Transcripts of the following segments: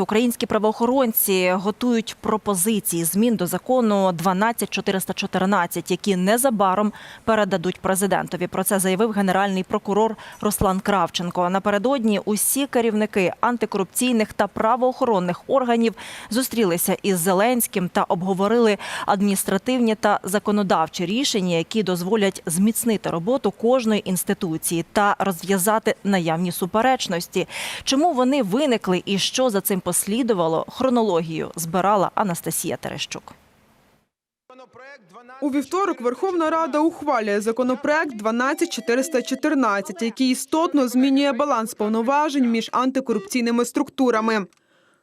українські правоохоронці готують пропозиції змін до закону 12414, які незабаром передадуть президентові. Про це заявив генеральний прокурор Руслан Кравченко. Напередодні усі керівники антикорупційних та правоохоронних органів зустрілися із Зеленським та обговорили адміністративні та законодавчі рішення, які дозволять зміцнити роботу кожної інституції та розв'язати наявні суперечності. Чому вони виникли і що за цим послідувало? Хронологію збирала Анастасія Терещук. У вівторок Верховна Рада ухвалює законопроект 12414, який істотно змінює баланс повноважень між антикорупційними структурами.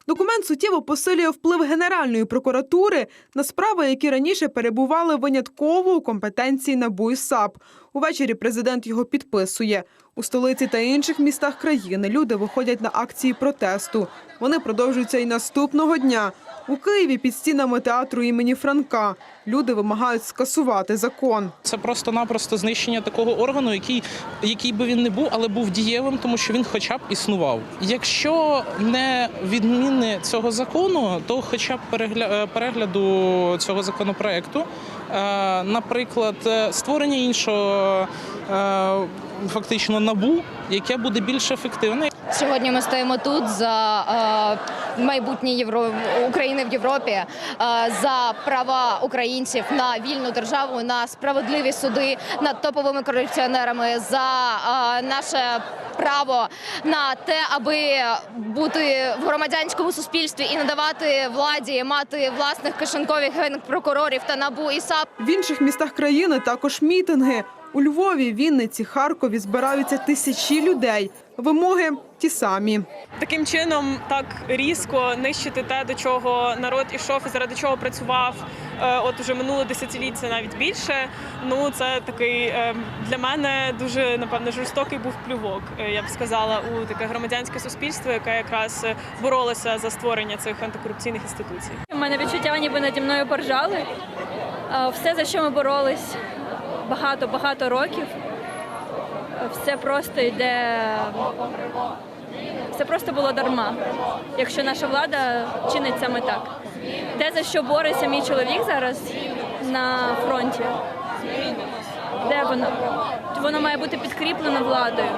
Документ суттєво посилює вплив Генеральної прокуратури на справи, які раніше перебували винятково у компетенції НАБУ і САП. Увечері президент його підписує. У столиці та інших містах країни люди виходять на акції протесту. Вони продовжуються і наступного дня. У Києві під стінами театру імені Франка люди вимагають скасувати закон. Це просто-напросто знищення такого органу, який, який би він не був, але був дієвим, тому що він хоча б існував. Якщо не відміни цього закону, то хоча б е, перегляду цього законопроекту, наприклад, е, створення іншого е, фактично набу, яке буде більш ефективне. Сьогодні ми стоїмо тут за е, майбутнє Євро... України в Європі, е, за права українців на вільну державу, на справедливі суди над топовими корупціонерами, за е, наше право на те, аби бути в громадянському суспільстві і надавати владі, мати власних кишенькових генпрокурорів та набу і САП. В інших містах країни також мітинги. У Львові, Вінниці, Харкові збираються тисячі людей. Вимоги ті самі. таким чином так різко нищити те, до чого народ ішов і заради чого працював. Е, От уже минуле десятиліття, навіть більше. Ну це такий е, для мене дуже напевно жорстокий був плювок. е, Я б сказала, у таке громадянське суспільство, яке якраз боролося за створення цих антикорупційних інституцій. У мене відчуття, ніби наді мною поржали. Все, за що ми боролись багато-багато років, е, все просто йде. Все просто було дарма, якщо наша влада чинить саме так. Те, за що бореться мій чоловік зараз на фронті, де воно? Воно має бути підкріплено владою.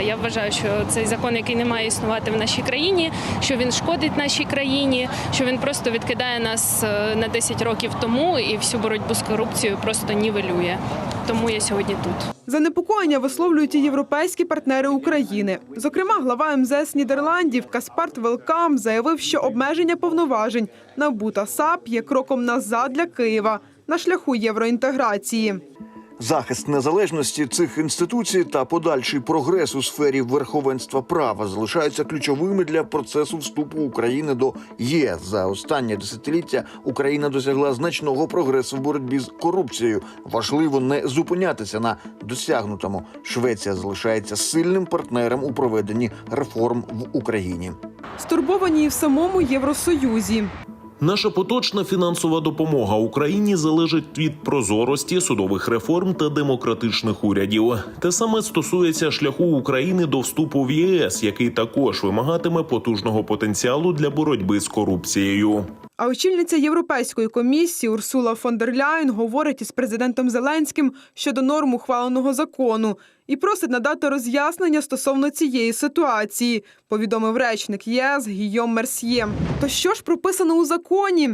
Я вважаю, що цей закон, який не має існувати в нашій країні, що він шкодить нашій країні, що він просто відкидає нас е, на 10 років тому і всю боротьбу з корупцією просто нівелює. Тому я сьогодні тут. Занепокоєння висловлюють і європейські партнери України. Зокрема, глава МЗС Нідерландів Каспарт Велкам заявив, що обмеження повноважень на та САП є кроком назад для Києва на шляху євроінтеграції. Захист незалежності цих інституцій та подальший прогрес у сфері верховенства права залишаються ключовими для процесу вступу України до ЄС. За останнє десятиліття Україна досягла значного прогресу в боротьбі з корупцією. Важливо не зупинятися на досягнутому. Швеція залишається сильним партнером у проведенні реформ в Україні. Стурбовані в самому Євросоюзі. Наша поточна фінансова допомога Україні залежить від прозорості судових реформ та демократичних урядів. Те саме стосується шляху України до вступу в ЄС, який також вимагатиме потужного потенціалу для боротьби з корупцією. А очільниця Європейської комісії Урсула фон дер Ляйн говорить із президентом Зеленським щодо норм ухваленого закону і просить надати роз'яснення стосовно цієї ситуації, повідомив речник ЄС Гійом Мерсьє. То що ж прописано у законі?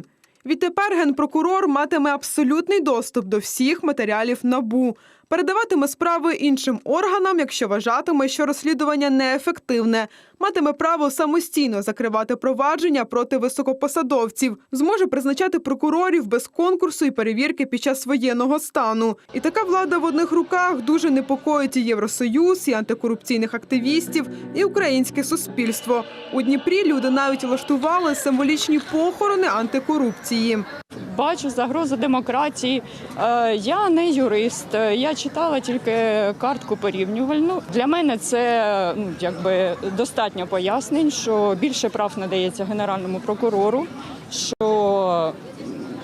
Відтепер генпрокурор матиме абсолютний доступ до всіх матеріалів набу. Передаватиме справи іншим органам, якщо вважатиме, що розслідування неефективне, матиме право самостійно закривати провадження проти високопосадовців, зможе призначати прокурорів без конкурсу і перевірки під час воєнного стану. І така влада в одних руках дуже непокоїть і Євросоюз, і антикорупційних активістів, і українське суспільство. У Дніпрі люди навіть влаштували символічні похорони антикорупції. Бачу загрозу демократії. Е, Я не юрист, е, я читала тільки картку порівнювальну. Для мене це ну, якби достатньо пояснень, що більше прав надається генеральному прокурору, що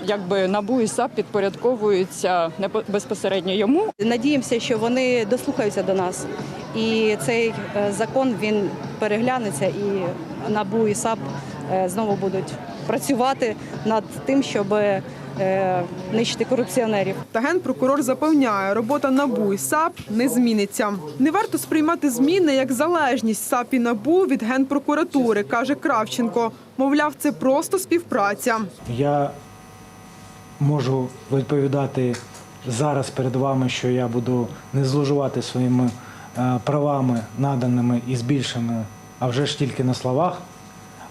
якби НАБУ і САП підпорядковуються безпосередньо йому. Надіємося, що вони дослухаються до нас, і цей е, закон він переглянеться, і НАБУ і САП знову будуть працювати над тим, щоб е, нищити корупціонерів. Та генпрокурор запевняє, робота НАБУ і САП не зміниться. Не варто сприймати зміни як залежність САП і НАБУ від генпрокуратури, каже Кравченко. Мовляв, це просто співпраця. Я можу відповідати зараз перед вами, що я буду не зловживати своїми е, правами, наданими і збільшеними, а вже ж тільки на словах,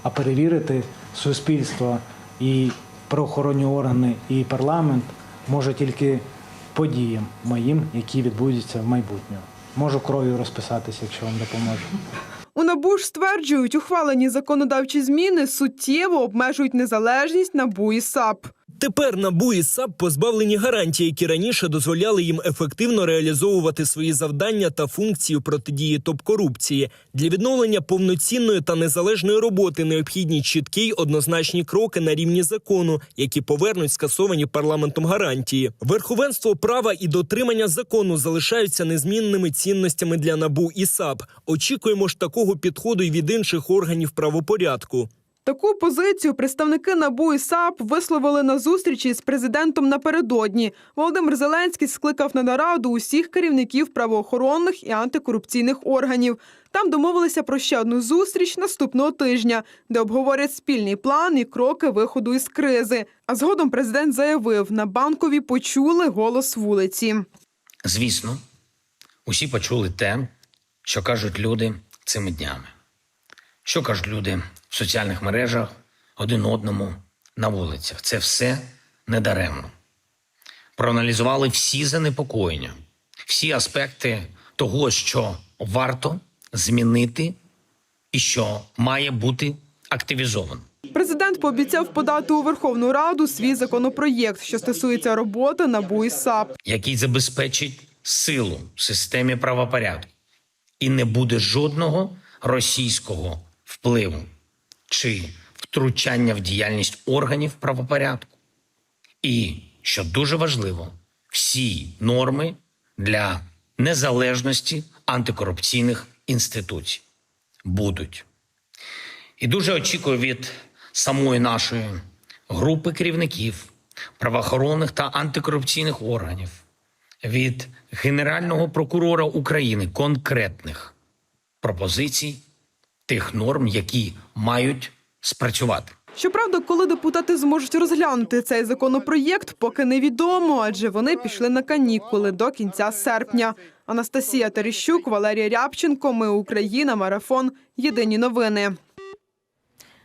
а перевірити суспільство і правоохоронні органи і парламент може тільки подіям моїм, які відбудуться в майбутньому. Можу кров'ю розписатися, якщо вам допоможе. У НАБУ ж стверджують, ухвалені законодавчі зміни суттєво обмежують незалежність НАБУ і САП. Тепер НАБУ і САП позбавлені гарантій, які раніше дозволяли їм ефективно реалізовувати свої завдання та функції протидії топ-корупції. Для відновлення повноцінної та незалежної роботи необхідні чіткі й однозначні кроки на рівні закону, які повернуть скасовані парламентом гарантії. Верховенство права і дотримання закону залишаються незмінними цінностями для НАБУ і САП. Очікуємо ж такого підходу й від інших органів правопорядку. Таку позицію представники НАБУ і САП висловили на зустрічі з президентом напередодні. Володимир Зеленський скликав на нараду усіх керівників правоохоронних і антикорупційних органів. Там домовилися про ще одну зустріч наступного тижня, де обговорять спільний план і кроки виходу із кризи. А згодом президент заявив, на банкові почули голос вулиці. Звісно, усі почули те, що кажуть люди цими днями. Що кажуть люди в соціальних мережах один одному на вулицях. Це все недаремно. Проаналізували всі занепокоєння, всі аспекти того, що варто змінити і що має бути активізовано. Президент пообіцяв подати у Верховну Раду свій законопроєкт, що стосується роботи НАБУ і САП. який забезпечить силу в системі правопорядку, і не буде жодного російського впливу чи втручання в діяльність органів правопорядку. І, що дуже важливо, всі норми для незалежності антикорупційних інституцій будуть. І дуже очікую від самої нашої групи керівників правоохоронних та антикорупційних органів, від Генерального прокурора України конкретних пропозицій тих норм, які мають спрацювати. Щоправда, коли депутати зможуть розглянути цей законопроєкт, поки невідомо, адже вони пішли на канікули до кінця серпня. Анастасія Терещук, Валерія Рябченко. Ми Україна. Марафон. Єдині новини.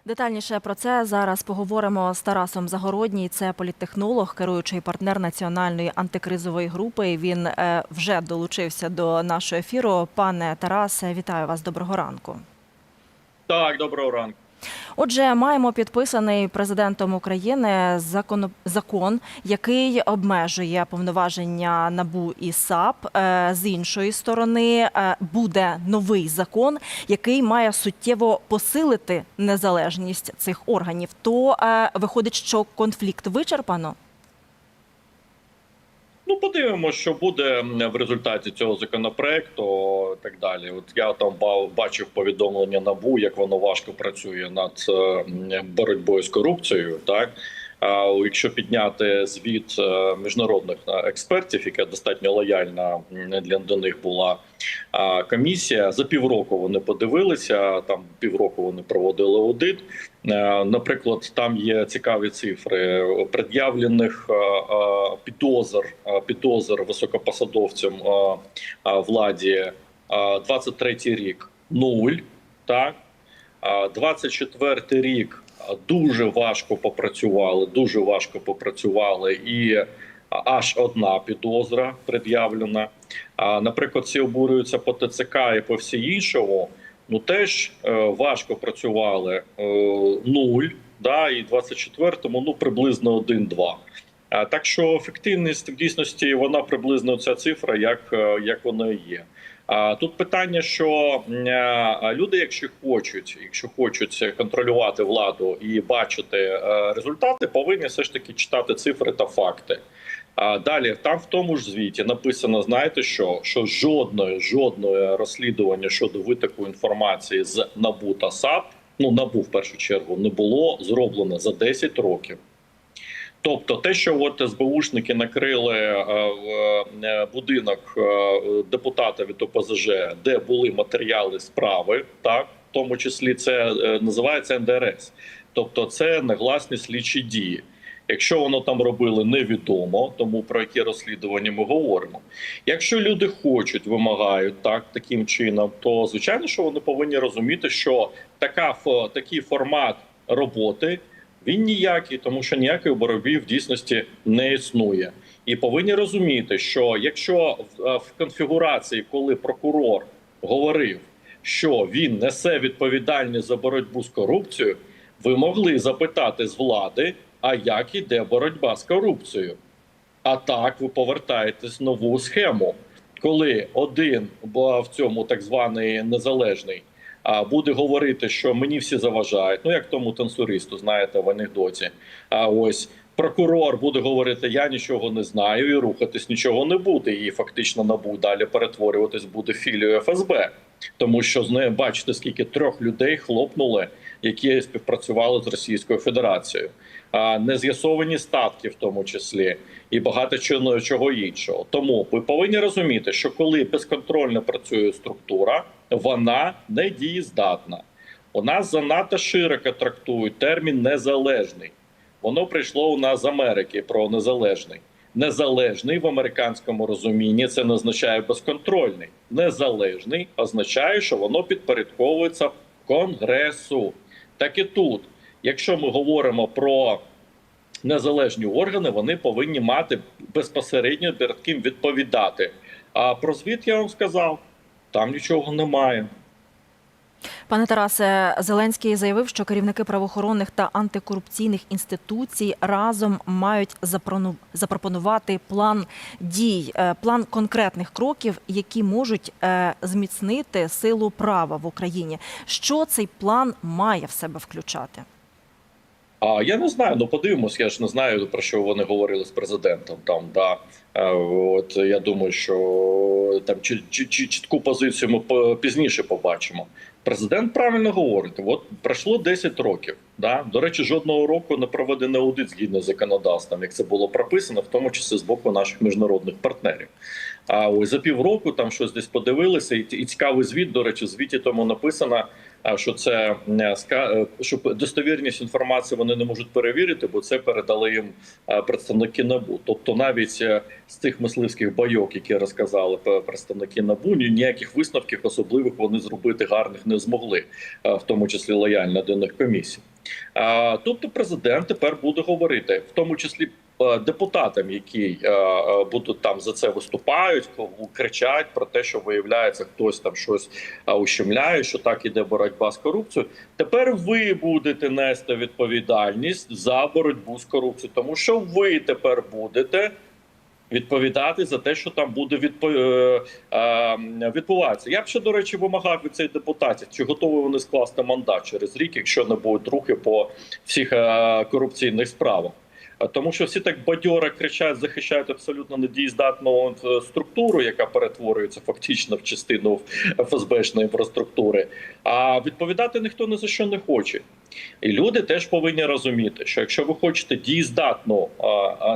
Детальніше про це зараз поговоримо з Тарасом Загородній. Це політтехнолог, керуючий партнер національної антикризової групи. Він е, вже долучився до нашого ефіру. Пане Тарасе, вітаю вас. Доброго ранку. Так, доброго ранку. Отже, маємо підписаний президентом України закон, закон, який обмежує повноваження НАБУ і САП. Е, З іншої сторони, е, буде новий закон, який має суттєво посилити незалежність цих органів. То е, виходить, що конфлікт вичерпано. Ну, подивимося, що буде в результаті цього законопроекту так далі. От я там ба- бачив повідомлення НАБУ, як воно важко працює над е, боротьбою з корупцією. Так а якщо підняти звіт е, міжнародних е, експертів, яка достатньо лояльна для них була а, комісія, за півроку вони подивилися. Там півроку вони проводили аудит. Е, Наприклад, там є цікаві цифри пред'явлених е, е, підозр, підозр високопосадовцям владі е, 23 рік нуль. Так, Е, 24 рік дуже важко попрацювали, дуже важко попрацювали і. Аж одна підозра пред'явлена. Наприклад, всі обурюються по ТЦК і по всі іншому. Ну теж е, важко працювали е, нуль, да, і 24-му ну приблизно 1-2. Так що ефективність в дійсності вона приблизно ця цифра, як, е, як вона є. А тут питання, що люди, якщо хочуть, якщо хочуть контролювати владу і бачити результати, повинні все ж таки читати цифри та факти. А далі там в тому ж звіті написано: знаєте що? Що жодної жодної розслідування щодо витоку інформації з НАБУ та САП, ну НАБУ в першу чергу, не було зроблено за 10 років. Тобто, те, що от СБУшники накрили е, е, будинок е, депутата від ОПЗЖ, де були матеріали справи, так в тому числі це називається НДРС, тобто це негласні слідчі дії. Якщо воно там робили, невідомо, тому про які розслідування ми говоримо. Якщо люди хочуть, вимагають так таким чином, то звичайно, що вони повинні розуміти, що така такий формат роботи він ніякий, тому що ніякої боротьби в дійсності не існує. І повинні розуміти, що якщо в, е, в конфігурації, коли прокурор говорив, що він несе відповідальність за боротьбу з корупцією, ви могли запитати з влади, а як іде боротьба з корупцією. А так ви повертаєтесь нову схему, коли один в цьому так званий незалежний а буде говорити, що мені всі заважають. Ну як тому танцюристу, знаєте, в анекдоті. А ось прокурор буде говорити: я нічого не знаю, і рухатись нічого не буде. І фактично набу далі перетворюватись буде філію ФСБ. Тому що з нею бачите, скільки трьох людей хлопнули, які співпрацювали з Російською Федерацією, не з'ясовані статки, в тому числі, і багато чого іншого. Тому ви повинні розуміти, що коли безконтрольно працює структура, вона не дієздатна. У нас занадто широко трактують термін незалежний. Воно прийшло у нас з Америки про незалежний. Незалежний в американському розумінні це не означає безконтрольний. Незалежний означає, що воно підпорядковується Конгресу. Так і тут, якщо ми говоримо про незалежні органи, вони повинні мати безпосередньо перед ким відповідати. А про звіт я вам сказав, там нічого немає. Пане Тарасе, Зеленський заявив, що керівники правоохоронних та антикорупційних інституцій разом мають запропонувати план дій, е, план конкретних кроків, які можуть е, зміцнити силу права в Україні. Що цей план має в себе включати? А я не знаю. Ну подивимось. Я ж не знаю про що вони говорили з президентом. Там да Е, от я думаю, що там чи, чи, чи чітку позицію ми пізніше побачимо. Президент правильно говорить. От пройшло 10 років. Да до речі, жодного року не проведений аудит згідно з законодавством, як це було прописано, в тому числі з боку наших міжнародних партнерів. А ось за півроку там щось десь подивилися, і, і цікавий звіт. До речі, звіті тому написано, що це е, е, що достовірність інформації вони не можуть перевірити, бо це передали їм представники набу. Тобто, навіть е, з цих мисливських байок, які розказали представники набу, ніяких висновків особливих вони зробити гарних не змогли, в тому числі лояльно до них комісій. Тобто, президент тепер буде говорити, в тому числі депутатам, які е, е, будуть там за це виступають, кричать про те, що виявляється, хтось там щось е, ущемляє, що так іде боротьба з корупцією. Тепер ви будете нести відповідальність за боротьбу з корупцією, тому що ви тепер будете. Відповідати за те, що там буде відпо... е, е, відбуватися. Я б ще, до речі, вимагав від цих депутатів, чи готові вони скласти мандат через рік, якщо не будуть рухи по всіх е, корупційних справах. Тому що всі так бадьоро кричать, захищають абсолютно недієздатну е, структуру, яка перетворюється фактично в частину ФСБшної інфраструктури. А відповідати ніхто ні за що не хоче. І люди теж повинні розуміти, що якщо ви хочете дієздатну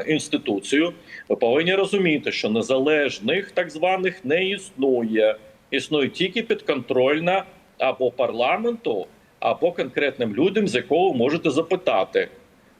інституцію, ви повинні розуміти, що незалежних так званих не існує. Існує тільки підконтрольна або парламенту, або конкретним людям, з якого можете запитати.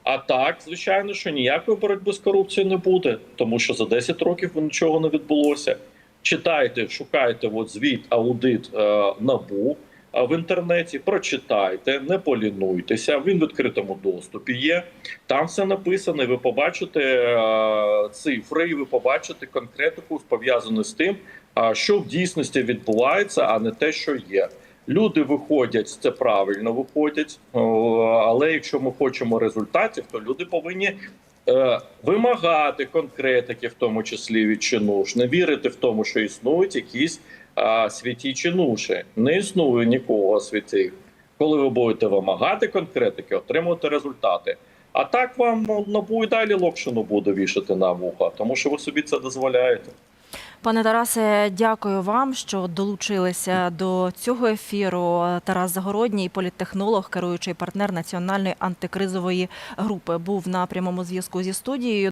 А так, звичайно, що ніякої боротьби з корупцією не буде, тому що за 10 років нічого не відбулося. Читайте, шукайте от звіт, аудит е, набу е, в інтернеті, прочитайте, не полінуйтеся. Він в відкритому доступі є. Там все написано. і Ви побачите е, цифри, і ви побачите конкретику пов'язану з тим, а що в дійсності відбувається, а не те, що є. Люди виходять, це правильно виходять, але якщо ми хочемо результатів, то люди повинні е, вимагати конкретики, в тому числі від чинуш, не вірити в тому, що існують якісь святі чинуші. Не існує нікого святих. Коли ви будете вимагати конкретики, отримувати результати. А так вам ну, набу і далі локшину буде вішати на вуха, тому що ви собі це дозволяєте. Пане Тарасе, дякую вам, що долучилися до цього ефіру. Тарас Загородній, політтехнолог, керуючий партнер національної антикризової групи, був на прямому зв'язку зі студією.